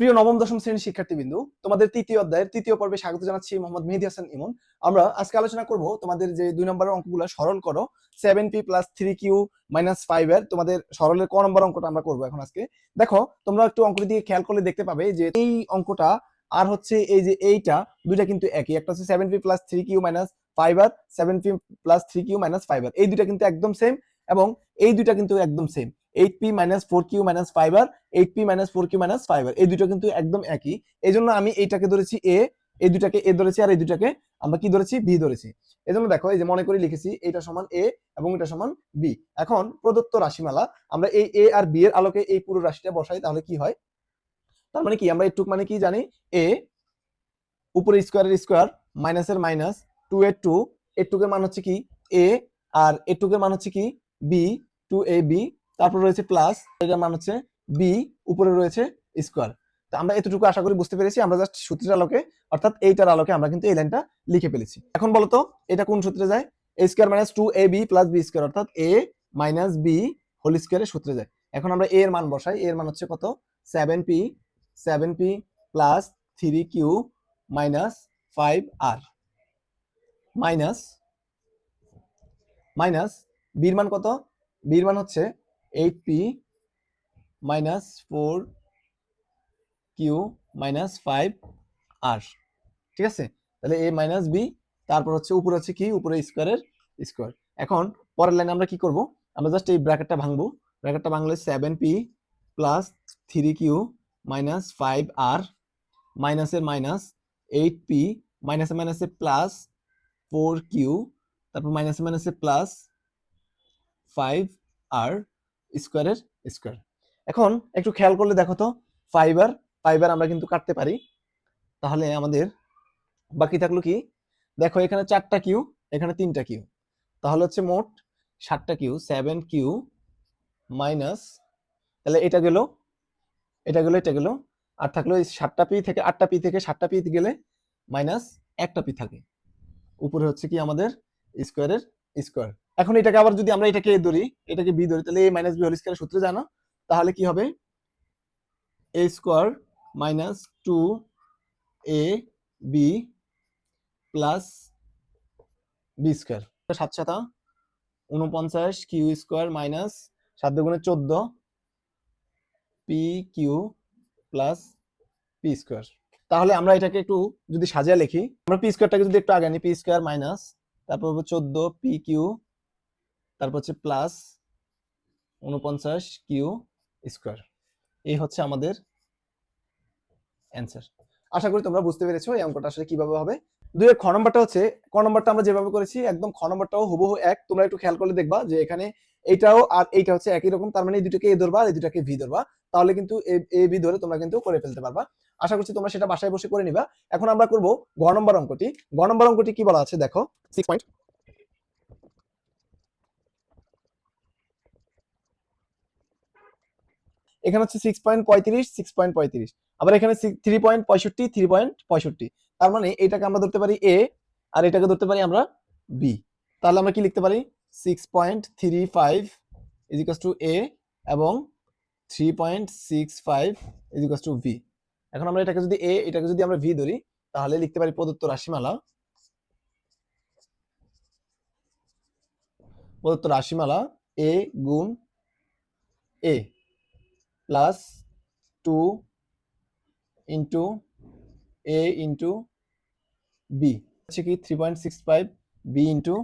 প্রিয় নবম, দশম শ্রেণির শিক্ষার্থীবৃন্দু, তোমাদের তৃতীয় অধ্যায়ের তৃতীয় পর্বে স্বাগত জানাচ্ছি মোহাম্মদ মেহেদি হাসান ইমন। আমরা আজকে আলোচনা করব তোমাদের যে দুই নম্বরের অঙ্কগুলো, সরল করো seven P plus three Q minus five এর, তোমাদের সরলের ক নম্বর অঙ্কটা আমরা করব এখন আজকে। দেখো, তোমরা একটু অঙ্কটি দিয়ে খেয়াল করলে দেখতে পাবে যে এই অঙ্কটা আর হচ্ছে এই যে এইটা, দুইটা কিন্তু একই। একটা হচ্ছে seven P plus three Q minus five R seven P plus three Q minus five R. এই দুইটা কিন্তু একদম সেম এবং এই দুইটা কিন্তু একদম same eight P minus four Q minus five R eight P minus four Q minus five R এই দুটো কিন্তু একদম একই। এই জন্য আমি এইটাকে ধরেছি এ এই দুটাকে এ ধরেছি, আর এই দুটাকে আমরা কি ধরেছি? বি ধরেছি। এই জন্য দেখো, এই যে মনে করে লিখেছি এটা সমান এ এবং এটা সমান বি এখন প্রদত্ত রাশিমালা, আমরা এই এ আর বি এর আলোকে এই পুরো রাশিটা বসাই, তাহলে কি হয়? তার মানে কি, আমরা এটুক মানে কি জানি? এ উপরে স্কোয়ারের স্কোয়ার মাইনাসের মাইনাস টু এর টু এটুকের মান হচ্ছে কি? এ আর এটুকের মান হচ্ছে কি? বি টু এ বি তারপর রয়েছে প্লাস এটার মান হচ্ছে বি উপরে রয়েছে স্কোয়ার তো আমরা এতটুকু আশা করি বুঝতে পেরেছি, আমরা জাস্ট সূত্রের আলোকে, অর্থাৎ এইটার আলোকে আমরা কিন্তু এই লাইনটা লিখে ফেলেছি। এখন বলতো, এটা কোন সূত্রে যায়? A square minus two A B plus B square অর্থাৎ এ মাইনাস বি হোল স্কোয়ারের সূত্রে যায়। এখন আমরা এ এর মান বসাই এর মান হচ্ছে কত? Seven P seven P plus three Q minus five R minus minus বির মান কত? বির মান হচ্ছে eight P minus four Q minus five R ঠিক আছে? তাহলে এ মাইনাস বি তারপর হচ্ছে উপরে হচ্ছে কি? উপরে স্কোয়ারের স্কোয়ার এখন পরের লাইনে আমরা কি করব? আমরা জাস্ট এই ব্র্যাকেটটা ভাঙবো। ব্র্যাকেটটা ভাঙলে seven P plus three Q minus five R মাইনাসের মাইনাস এইট পি মাইনাসে মাইনাসে প্লাস ফোর কিউ তারপর মাইনাসে মাইনাসে প্লাস ফাইভ আর স্কোয়ারের স্কোয়ার এখন একটু খেয়াল করলে দেখো তো ফাইবার ফাইবার আমরা কিন্তু কাটতে পারি। তাহলে আমাদের বাকি থাকল কি? দেখো এখানে চারটা কিউ এখানে তিনটা কিউ তাহলে হচ্ছে মোট সাতটা কিউ সেভেন কিউ মাইনাস তাহলে এটা গেল এটা গেল এটা গেল। আর থাকল এই সাতটা পি থেকে, আটটা পি থেকে সাতটা পি গেলে মাইনাস একটা পি থাকে। উপরে হচ্ছে কি আমাদের স্কোয়ারের স্কোয়ার এখন এটাকে আবার যদি আমরা এটাকে ধরি, এটাকে বি ধরি, তাহলে a minus b whole square সূত্রে জানো? তাহলে কি হবে? A square minus two a b plus b square সাত সাতা, উনপঞ্চাশ কিউ স্কোয়ার মাইনাস সাত দুগুণে চোদ্দ p q plus p square তাহলে আমরা এটাকে একটু যদি সাজিয়ে লিখি, আমরা পি স্কোয়ারটাকে যদি একটু আগে আনি পি স্কোয়ার মাইনাস তারপর চোদ্দ পি কিউ তারপর হচ্ছে প্লাস উনপঞ্চাশ কিউ স্কোয়ার। এই হচ্ছে আমাদের অ্যান্সার। আশা করি তোমরা বুঝতে পেরেছ এই অঙ্কটা আসলে কীভাবে হবে। দুই খ নম্বরটা হচ্ছে, ক নম্বরটা আমরা যেভাবে করেছি, একদম খ নম্বরটাও হুবহু এক। তোমরা একটু খেয়াল করলে দেখবা যে এখানে এইটাও আর এইটা হচ্ছে একই রকম, তার মানে এই দুটোকে এ ধরবা আর এই দুটাকে ভি ধরবা। তাহলে কিন্তু এ বি ধরে তোমরা কিন্তু করে ফেলতে পারবা। আশা করছি তোমরা সেটা বাসায় বসে করে নিবা। এখন আমরা করব ঘ নম্বর অঙ্কটি। ঘ নম্বর অঙ্কটি কি বলা আছে দেখো? সিক্স পয়েন্ট এখানে হচ্ছে সিক্স পয়েন্ট পঁয়ত্রিশ সিক্স পয়েন্ট পঁয়ত্রিশ। আবার এখানে থ্রি পয়েন্ট পঁয়ষট্টি থ্রি পয়েন্ট পঁয়ষট্টি। তার মানে এটাকে আমরা ধরতে পারি এ আর এটাকে ধরতে পারি আমরা বি তাহলে আমরা কি লিখতে পারি? সিক্স পয়েন্ট থ্রি ফাইভ ইজিকাস টু এ এবং থ্রি পয়েন্ট সিক্স ফাইভ ইজিকাস টু ভি এখন আমরা এটাকে যদি এ এটাকে যদি আমরা ভি ধরি, তাহলে লিখতে পারি প্রদত্ত রাশিমালা। প্রদত্ত রাশিমালা এ গুণ a plus two into a into b হচ্ছে কি three point six five b into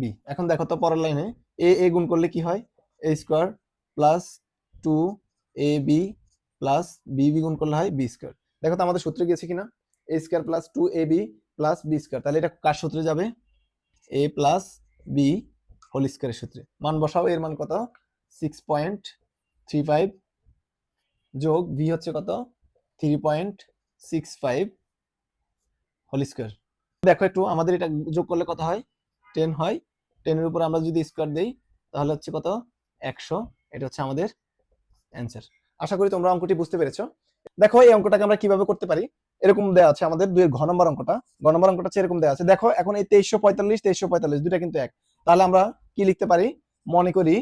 b এখন দেখো তো পরের লাইনে এ এ গুণ করলে কি হয়? A square plus two a b plus b b গুণ করলে হয় বি স্কোয়ার দেখো তো আমাদের সূত্রে গিয়েছে কিনা? A square plus two a b plus b square তাহলে এটা কার সূত্রে যাবে? এ প্লাস বি হোল স্কোয়ারের সূত্রে। মান বসাও, এর মান কত? সিক্স পয়েন্ট থ্রি ফাইভ যোগ ভি হচ্ছে কত? Three point six five whole square. দেখো একটু, আমাদের এটা যোগ করলে কত হয়? টেন হয়। টেনের উপর আমরা যদি স্কোয়ার দিই, তাহলে হচ্ছে কত? একশো। এটা হচ্ছে আমাদের অ্যান্সার। আশা করি তোমরা অঙ্কটি বুঝতে পেরেছ। দেখো, এই অঙ্কটাকে আমরা কীভাবে করতে পারি? এরকম দেওয়া আছে আমাদের দুই ঘ নম্বর অঙ্কটা। ঘ নম্বর অঙ্কটা এরকম দেওয়া আছে। দেখো, এখন এই তেইশশো পঁয়তাল্লিশ তেইশশো পঁয়তাল্লিশ দুটা কিন্তু এক। তাহলে আমরা কি লিখতে পারি? মনে করি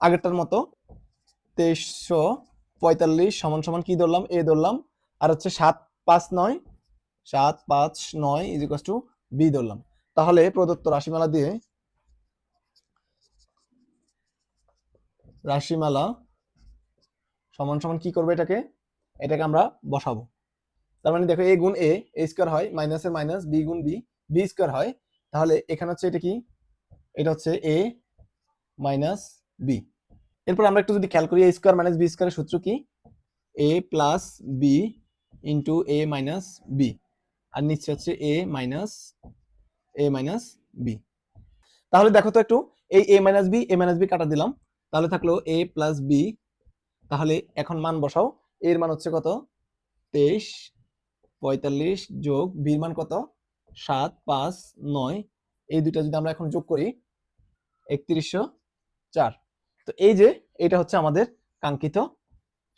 আগেরটার মতো। তেইশশো পঁয়তাল্লিশ সমান সমান কি ধরলাম? এ ধরলাম। আর হচ্ছে সাত পাঁচ নয়, সাত পাঁচ নয় ইজ ইকাস টু বি ধরলাম। তাহলে প্রদত্ত রাশিমালা দিয়ে রাশিমালা সমান সমান কি করবে এটাকে? এটাকে আমরা বসাবো। তার মানে দেখো এ গুণ এ এ স্কোয়ার হয় মাইনাসের মাইনাস বি গুণ বি বি স্কোয়ার হয়। তাহলে এখানে হচ্ছে এটা কি? এটা হচ্ছে এ মাইনাস বি এরপর আমরা একটু যদি খেয়াল করি এ স্কোয়ার মাইনাস বি স্কোয়ারের সূত্র কি? A plus b into a minus b আর নিচে হচ্ছে a minus a minus b তাহলে দেখো তো একটু, এই a minus b a minus b কাটা দিলাম। তাহলে থাকল এ প্লাস বি তাহলে এখন মান বসাও। এর মান হচ্ছে কত? তেইশ, পঁয়তাল্লিশ যোগ বির মান কত? সাত, পাঁচ, নয়। এই দুইটা যদি আমরা এখন যোগ করি, একত্রিশশো চার। তো এই যে, এটা হচ্ছে আমাদের কাঙ্ক্ষিত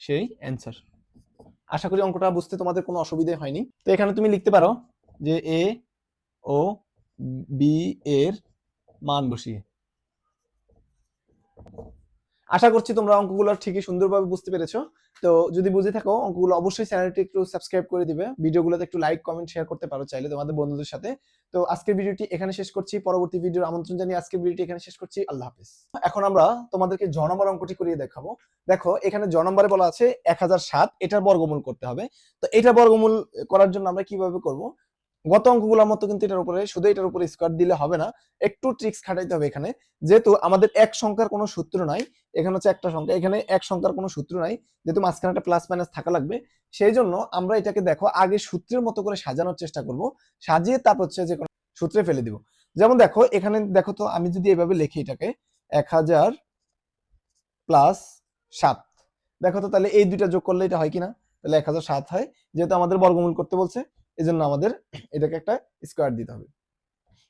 সেই অ্যান্সার আশা করি অঙ্কটা বুঝতে তোমাদের কোনো অসুবিধে হয়নি। তো এখানে তুমি লিখতে পারো যে এ ও বি এর মান বসিয়ে। আশা করছি তোমরা অঙ্কগুলো ঠিকই সুন্দরভাবে বুঝতে পেরেছ। তো যদি বুঝে থাকো, অঙ্কগুলো অবশ্যই চ্যানেলটি একটু সাবস্ক্রাইব করে দিবে। ভিডিওগুলোতে একটু লাইক কমেন্ট শেয়ার করতে পারো চাইলে তোমাদের বন্ধুদের সাথে। তো আজকের ভিডিওটি এখানে শেষ করছি। পরবর্তী ভিডিওর আমন্ত্রণ জানিয়ে আজকের ভিডিওটি এখানে শেষ করছি। আল্লাহ হাফিজ। এখন আমরা তোমাদেরকে জ নম্বর অঙ্কটি করিয়ে দেখাবো। দেখো, এখানে জ নম্বরে বলা আছে এক হাজার সাত, এটার বর্গমূল করতে হবে। তো এটা বর্গমূল করার জন্য আমরা কীভাবে করব? গত অঙ্কগুলোর মতো কিন্তু এটার উপরে, শুধু এটার উপরে স্কোয়ার দিলে হবে না, একটু ট্রিক্স খাটাইতে হবে এখানে। যেহেতু আমাদের এক সংখ্যার কোনো সূত্র নাই, এখানে হচ্ছে একটা সংখ্যা, এখানে এক সংখ্যার কোনো সূত্র নাই, যেহেতু মাঝখানে একটা প্লাস মাইনাস থাকা লাগবে, সেই জন্য আমরা এটাকে দেখো আগে সূত্রের মতো করে সাজানোর চেষ্টা করব, সাজিয়ে তারপর হচ্ছে যে কোনো সূত্রে ফেলে দিব। যেমন দেখো, এখানে দেখো তো আমি যদি এভাবে লিখি এটাকে, এক হাজার প্লাস সাত। দেখো তো তাহলে এই দুইটা যোগ করলে এটা হয় কিনা? তাহলে এক হাজার সাত হয়, যেহেতু আমাদের বর্গমূল করতে বলছে। এই জন্য আমাদের এটাকে একটা স্কোয়ার দিতে হবে।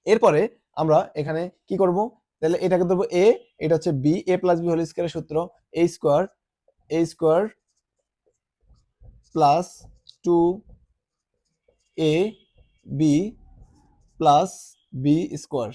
এরপরে আমরা এখানে কি করব? তাহলে এটাকে ধরবো এ এটা হচ্ছে b a plus b whole স্কোয়ারের সূত্র a square a square plus two a b plus b square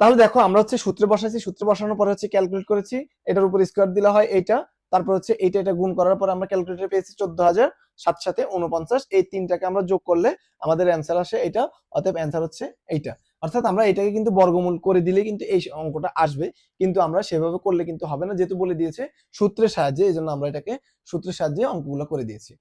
তাহলে দেখো আমরা হচ্ছে সূত্রে বসাইছি, সূত্রে বসানোর পরে হচ্ছে ক্যালকুলেট করেছি, এটার উপর স্কোয়ার দিলে হয় এইটা তারপর হচ্ছে এইটা এটা গুণ করার পর আমরা ক্যালকুলেটর পেয়েছি চোদ্দ হাজার সাত সাথে উনপঞ্চাশ এই তিনটাকে আমরা যোগ করলে আমাদের অ্যান্সার আসে এটা অতএব অ্যান্সার হচ্ছে এইটা। অর্থাৎ আমরা এটাকে কিন্তু বর্গমূল করে দিলে কিন্তু এই অঙ্কটা আসবে, কিন্তু আমরা সেভাবে করলে কিন্তু হবে না। যেহেতু বলে দিয়েছে সূত্রের সাহায্যে, এই জন্য আমরা এটাকে সূত্রের সাহায্যে অঙ্কগুলো করে দিয়েছি।